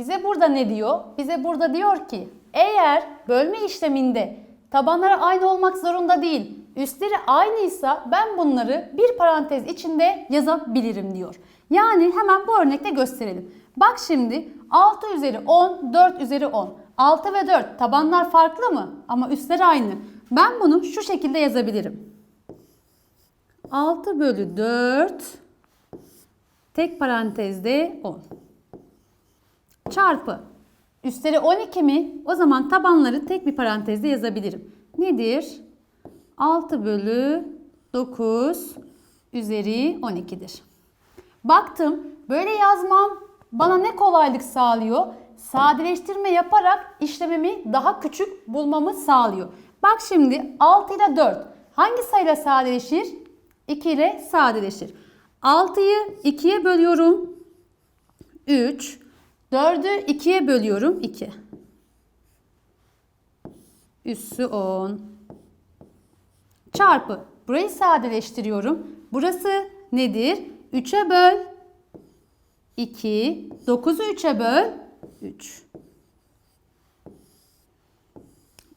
Bize burada ne diyor? Bize burada diyor ki eğer bölme işleminde tabanları aynı olmak zorunda değil, üstleri aynıysa ben bunları bir parantez içinde yazabilirim diyor. Yani hemen bu örnekte gösterelim. Bak şimdi 6 üzeri 10, 4 üzeri 10. 6 ve 4 tabanlar farklı mı? Ama üstleri aynı. Ben bunu şu şekilde yazabilirim. 6 bölü 4 tek parantezde 10 çarpı üstleri 12 mi? O zaman tabanları tek bir parantezde yazabilirim. Nedir? 6 bölü 9 üzeri 12'dir. Baktım böyle yazmam bana ne kolaylık sağlıyor? Sadeleştirme yaparak işlemimi daha küçük bulmamı sağlıyor. Bak şimdi 6 ile 4 hangi sayıyla sadeleşir? 2 ile sadeleşir. 6'yı 2'ye bölüyorum. 3. 4'ü 2'ye bölüyorum. 2. Üssü 10. Çarpı. Burayı sadeleştiriyorum. Burası nedir? 3'e böl. 2. 9'u 3'e böl. 3.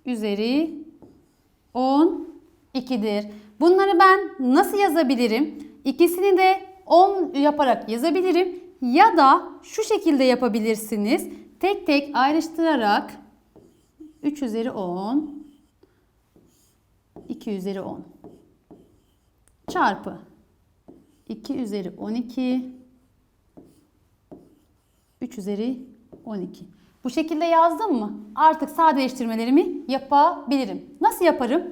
Üzeri 10 2'dir. Bunları ben nasıl yazabilirim? İkisini de 10 yaparak yazabilirim. Ya da şu şekilde yapabilirsiniz. Tek tek ayrıştırarak 3 üzeri 10 2 üzeri 10 çarpı 2 üzeri 12 3 üzeri 12. Bu şekilde yazdım mı? Artık sadeleştirmelerimi yapabilirim. Nasıl yaparım?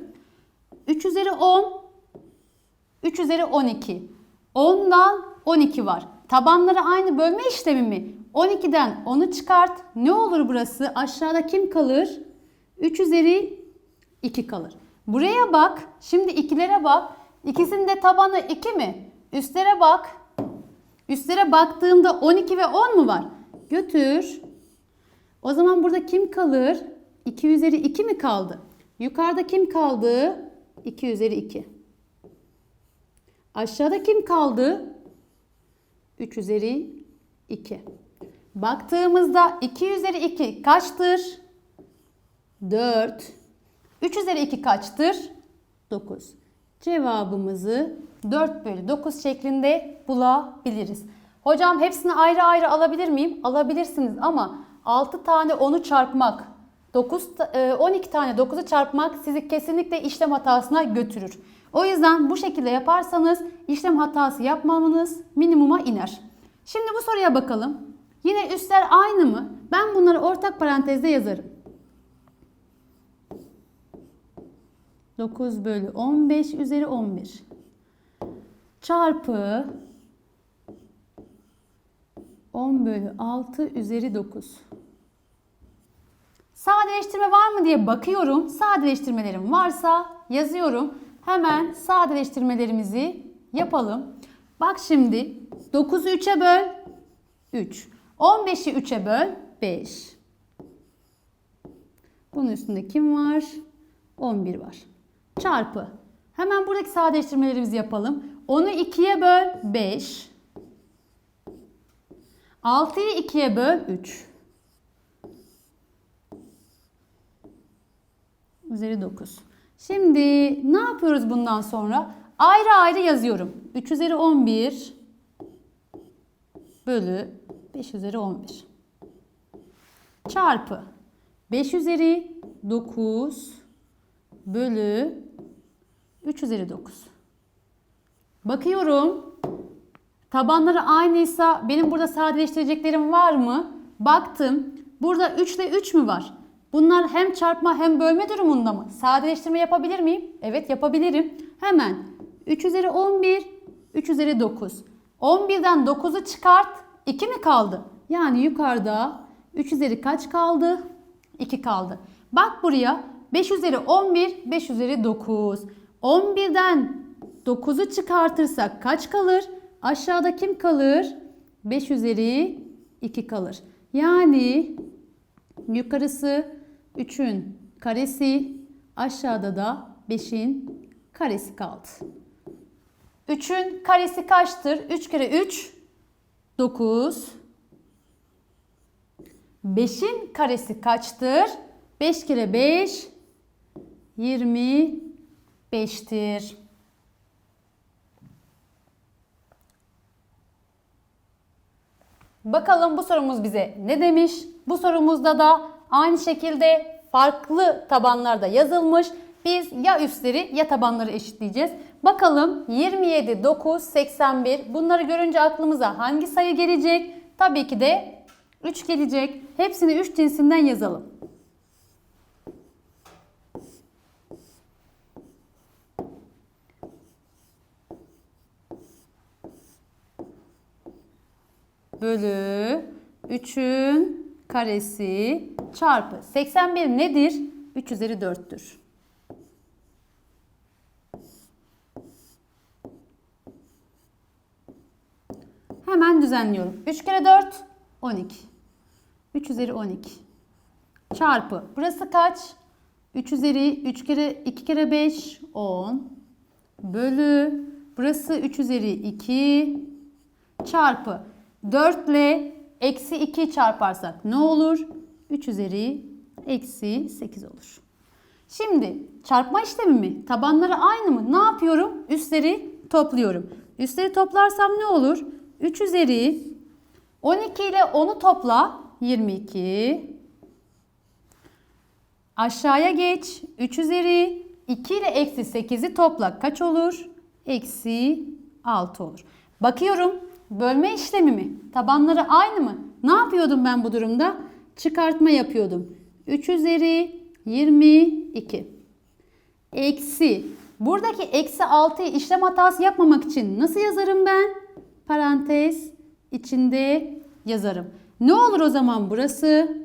3 üzeri 10 3 üzeri 12. 10'dan 12 var. Tabanları aynı bölme işlemi mi? 12'den 10'u çıkart. Ne olur burası? Aşağıda kim kalır? 3 üzeri 2 kalır. Buraya bak. Şimdi ikilere bak. İkisinin de tabanı 2 mi? Üstlere bak. Üstlere baktığımda 12 ve 10 mu var? Götür. O zaman burada kim kalır? 2 üzeri 2 mi kaldı? Yukarıda kim kaldı? 2 üzeri 2. Aşağıda kim kaldı? 3 üzeri 2. Baktığımızda 2 üzeri 2 kaçtır? 4. 3 üzeri 2 kaçtır? 9. Cevabımızı 4 bölü 9 şeklinde bulabiliriz. Hocam hepsini ayrı ayrı alabilir miyim? Alabilirsiniz ama 6 tane 10'u çarpmak, 9, 12 tane 9'u çarpmak sizi kesinlikle işlem hatasına götürür. O yüzden bu şekilde yaparsanız işlem hatası yapmamanız minimuma iner. Şimdi bu soruya bakalım. Yine üstler aynı mı? Ben bunları ortak parantezde yazarım. 9 bölü 15 üzeri 11 çarpı 10 bölü 6 üzeri 9. Sadeleştirme var mı diye bakıyorum. Sadeleştirmelerim varsa yazıyorum. Hemen sadeleştirmelerimizi yapalım. Bak şimdi 9'u 3'e böl 3. 15'i 3'e böl 5. Bunun üstünde kim var? 11 var. Çarpı. Hemen buradaki sadeleştirmelerimizi yapalım. 10'u 2'ye böl 5. 6'yı 2'ye böl 3. Üzeri 9. Şimdi ne yapıyoruz bundan sonra? Ayrı ayrı yazıyorum. 3 üzeri 11 bölü 5 üzeri 11. Çarpı 5 üzeri 9 bölü 3 üzeri 9. Bakıyorum. Tabanları aynıysa benim burada sadeleştireceklerim var mı? Baktım. Burada 3 ile 3 mü var? Bunlar hem çarpma hem bölme durumunda mı? Sadeleştirme yapabilir miyim? Evet yapabilirim. Hemen 3 üzeri 11, 3 üzeri 9. 11'den 9'u çıkart. 2 mi kaldı? Yani yukarıda 3 üzeri kaç kaldı? 2 kaldı. Bak buraya 5 üzeri 11, 5 üzeri 9. 11'den 9'u çıkartırsak kaç kalır? Aşağıda kim kalır? 5 üzeri 2 kalır. Yani yukarısı 3'ün karesi, aşağıda da 5'in karesi kaldı. 3'ün karesi kaçtır? 3 kere 3 9. 5'in karesi kaçtır? 5 kere 5 25'tir. Bakalım bu sorumuz bize ne demiş? Bu sorumuzda da aynı şekilde farklı tabanlarda yazılmış. Biz ya üstleri ya tabanları eşitleyeceğiz. Bakalım 27, 9, 81 bunları görünce aklımıza hangi sayı gelecek? Tabii ki de 3 gelecek. Hepsini 3 cinsinden yazalım. bölü 3'ün karesi çarpı 81 nedir? 3 üzeri 4'tür. Hemen düzenliyorum. 3 kere 4 12. 3 üzeri 12. Çarpı. Burası kaç? 3 üzeri 3 kere 2 kere 5 10. Bölü. Burası 3 üzeri 2 çarpı 4 ile eksi 2 çarparsak ne olur? 3 üzeri eksi 8 olur. Şimdi çarpma işlemi mi? Tabanları aynı mı? Ne yapıyorum? Üstleri topluyorum. Üstleri toplarsam ne olur? 3 üzeri 12 ile 10'u topla 22. Aşağıya geç. 3 üzeri 2 ile eksi 8'i topla. Kaç olur? Eksi 6 olur. Bakıyorum. Bölme işlemi mi? Tabanları aynı mı? Ne yapıyordum ben bu durumda? Çıkartma yapıyordum. 3 üzeri 22. Eksi. Buradaki eksi 6'yı işlem hatası yapmamak için nasıl yazarım ben? Parantez içinde yazarım. Ne olur o zaman burası?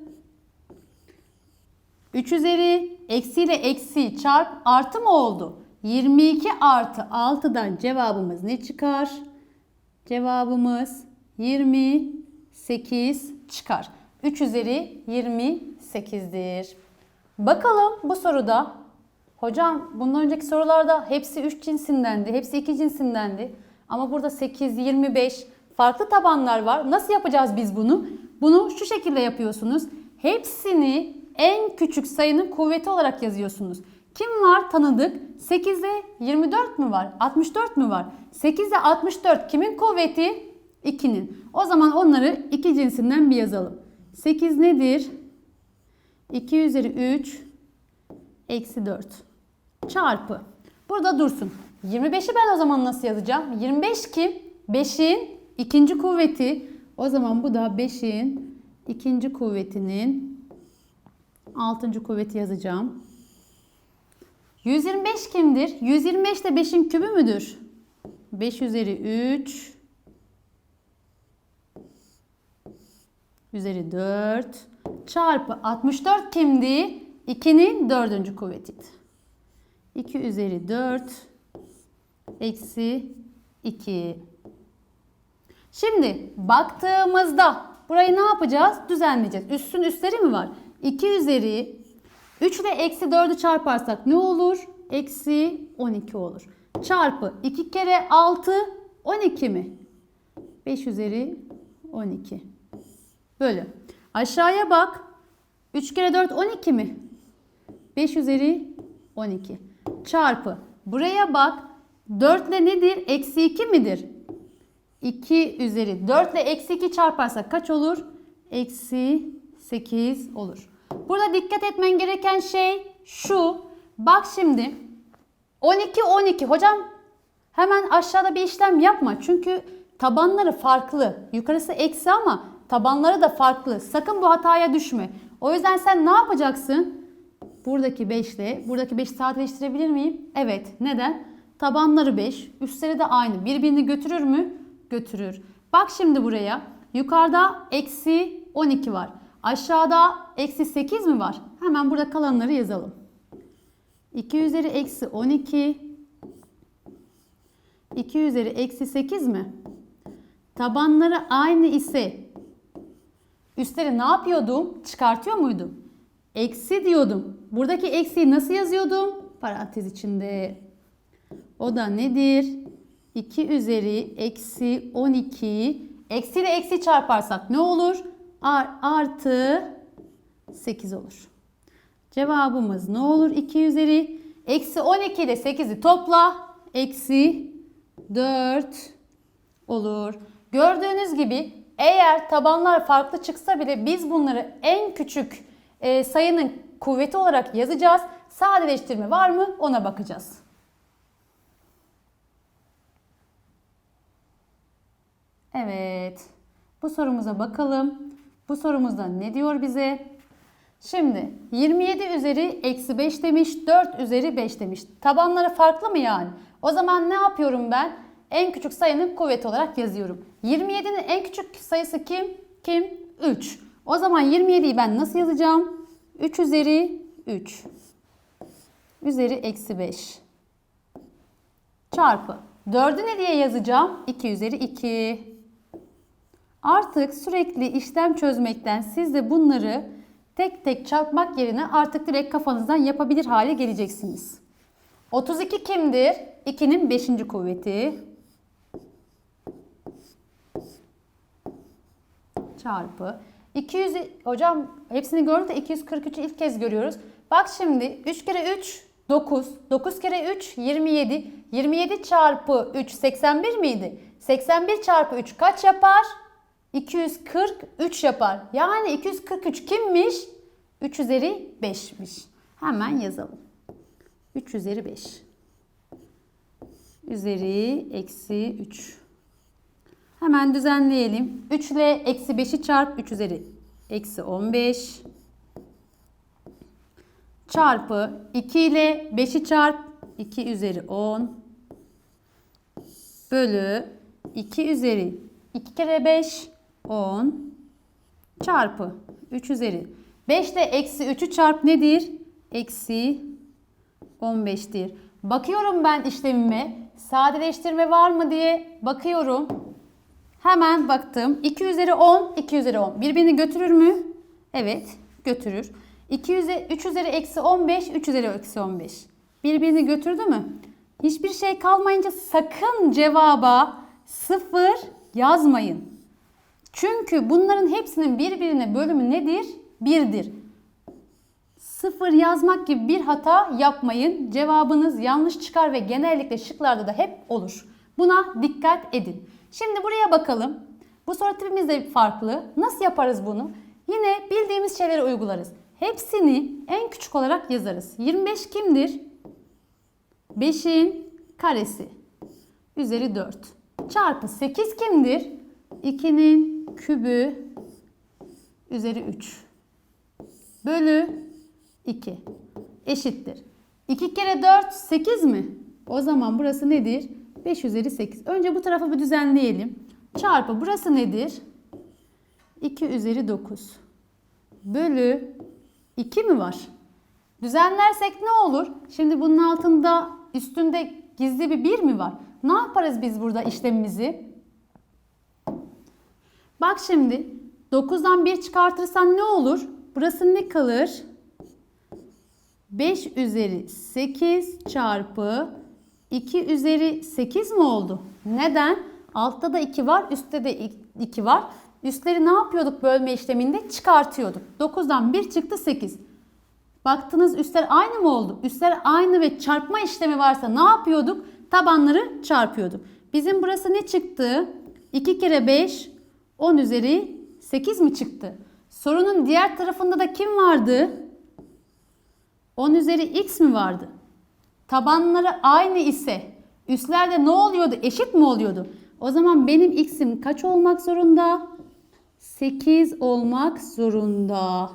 3 üzeri eksi ile eksi çarp artı mı oldu? 22 artı 6'dan cevabımız ne çıkar? Cevabımız 28 çıkar. 3 üzeri 28'dir. Bakalım bu soruda hocam bundan önceki sorularda hepsi 3 cinsindendi, hepsi 2 cinsindendi. Ama burada 8, 25 farklı tabanlar var. Nasıl yapacağız biz bunu? Bunu şu şekilde yapıyorsunuz. Hepsini en küçük sayının kuvveti olarak yazıyorsunuz. Kim var tanıdık? 8'de 24 mü var? 64 mü var? 8'de 64 kimin kuvveti? 2'nin. O zaman onları iki cinsinden bir yazalım. 8 nedir? 2 üzeri 3 eksi 4 çarpı. Burada dursun. 25'i ben o zaman nasıl yazacağım? 25 kim? 5'in ikinci kuvveti. O zaman bu da 5'in ikinci kuvvetinin 6. kuvveti yazacağım. 125 kimdir? 125 de 5'in kübü müdür? 5 üzeri 3 üzeri 4 çarpı 64 kimdi? 2'nin 4. kuvvetiydi. 2 üzeri 4 eksi 2. Şimdi baktığımızda burayı ne yapacağız? Düzenleyeceğiz. Üstün üstleri mi var? 2 üzeri 3 ile eksi 4'ü çarparsak ne olur? Eksi 12 olur. Çarpı 2 kere 6 12 mi? 5 üzeri 12. Bölü. Aşağıya bak. 3 kere 4 12 mi? 5 üzeri 12. Çarpı. Buraya bak. 4 ile nedir? Eksi 2 midir? 2 üzeri 4 ile eksi 2 çarparsak kaç olur? Eksi 8 olur. Burada dikkat etmen gereken şey şu. Bak şimdi 12 12 hocam hemen aşağıda bir işlem yapma. Çünkü tabanları farklı. Yukarısı eksi ama tabanları da farklı. Sakın bu hataya düşme. O yüzden sen ne yapacaksın? Buradaki 5 ile buradaki 5'i sadeleştirebilir miyim? Evet. Neden? Tabanları 5, üstleri de aynı. Birbirini götürür mü? Götürür. Bak şimdi buraya. Yukarıda eksi 12 var. Aşağıda eksi 8 mi var? Hemen burada kalanları yazalım. 2 üzeri eksi 12. 2 üzeri eksi 8 mi? Tabanları aynı ise üstleri ne yapıyordum? Çıkartıyor muydum? Eksi diyordum. Buradaki eksiyi nasıl yazıyordum? Parantez içinde. O da nedir? 2 üzeri eksi 12. Eksi ile eksi çarparsak ne olur? Ar- artı 8 olur. Cevabımız ne olur? 2 üzeri. Eksi 12 ile 8'i topla. Eksi 4 olur. Gördüğünüz gibi eğer tabanlar farklı çıksa bile biz bunları en küçük e, sayının kuvveti olarak yazacağız. Sadeleştirme var mı ona bakacağız. Evet. Bu sorumuza bakalım. Bu sorumuzda ne diyor bize? Şimdi 27 üzeri eksi 5 demiş, 4 üzeri 5 demiş. Tabanları farklı mı yani? O zaman ne yapıyorum ben? En küçük sayının kuvveti olarak yazıyorum. 27'nin en küçük sayısı kim? Kim? 3. O zaman 27'yi ben nasıl yazacağım? 3 üzeri 3. Üzeri eksi 5. Çarpı. 4'ü ne diye yazacağım? 2 üzeri 2. Artık sürekli işlem çözmekten siz de bunları tek tek çarpmak yerine artık direkt kafanızdan yapabilir hale geleceksiniz. 32 kimdir? 2'nin 5. kuvveti. Çarpı. 200 hocam hepsini gördük de 243'ü ilk kez görüyoruz. Bak şimdi 3 kere 3 9. 9 kere 3 27. 27 çarpı 3 81 miydi? 81 çarpı 3 kaç yapar? 243 yapar. Yani 243 kimmiş? 3 üzeri 5'miş. Hemen yazalım. 3 üzeri 5. Üzeri eksi 3. Hemen düzenleyelim. 3 ile eksi 5'i çarp 3 üzeri eksi 15. Çarpı 2 ile 5'i çarp 2 üzeri 10. Bölü 2 üzeri 2 kere 5 10 çarpı 3 üzeri 5 ile eksi 3'ü çarp nedir? Eksi 15'tir. Bakıyorum ben işlemime. Sadeleştirme var mı diye bakıyorum. Hemen baktım. 2 üzeri 10, 2 üzeri 10. Birbirini götürür mü? Evet, götürür. 2 üzeri, 3 üzeri eksi 15, 3 üzeri eksi 15. Birbirini götürdü mü? Hiçbir şey kalmayınca sakın cevaba 0 yazmayın. Çünkü bunların hepsinin birbirine bölümü nedir? 1'dir. Sıfır yazmak gibi bir hata yapmayın. Cevabınız yanlış çıkar ve genellikle şıklarda da hep olur. Buna dikkat edin. Şimdi buraya bakalım. Bu soru tipimiz de farklı. Nasıl yaparız bunu? Yine bildiğimiz şeyleri uygularız. Hepsini en küçük olarak yazarız. 25 kimdir? 5'in karesi. Üzeri 4. Çarpı 8 kimdir? 2'nin kübü üzeri 3. Bölü 2 eşittir. 2 kere 4 8 mi? O zaman burası nedir? 5 üzeri 8. Önce bu tarafı bir düzenleyelim. Çarpı burası nedir? 2 üzeri 9. Bölü 2 mi var? Düzenlersek ne olur? Şimdi bunun altında üstünde gizli bir 1 mi var? Ne yaparız biz burada işlemimizi? Bak şimdi 9'dan 1 çıkartırsan ne olur? Burası ne kalır? 5 üzeri 8 çarpı 2 üzeri 8 mi oldu? Neden? Altta da 2 var, üstte de 2 var. Üstleri ne yapıyorduk bölme işleminde? Çıkartıyorduk. 9'dan 1 çıktı 8. Baktınız üstler aynı mı oldu? Üstler aynı ve çarpma işlemi varsa ne yapıyorduk? Tabanları çarpıyorduk. Bizim burası ne çıktı? 2 kere 5 10 üzeri 8 mi çıktı? Sorunun diğer tarafında da kim vardı? 10 üzeri x mi vardı? Tabanları aynı ise üstlerde ne oluyordu? Eşit mi oluyordu? O zaman benim x'im kaç olmak zorunda? 8 olmak zorunda.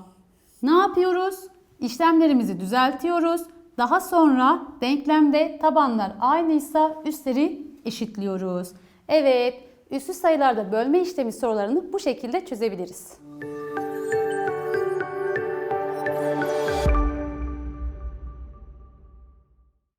Ne yapıyoruz? İşlemlerimizi düzeltiyoruz. Daha sonra denklemde tabanlar aynıysa üstleri eşitliyoruz. Evet, üslü sayılarda bölme işlemi sorularını bu şekilde çözebiliriz.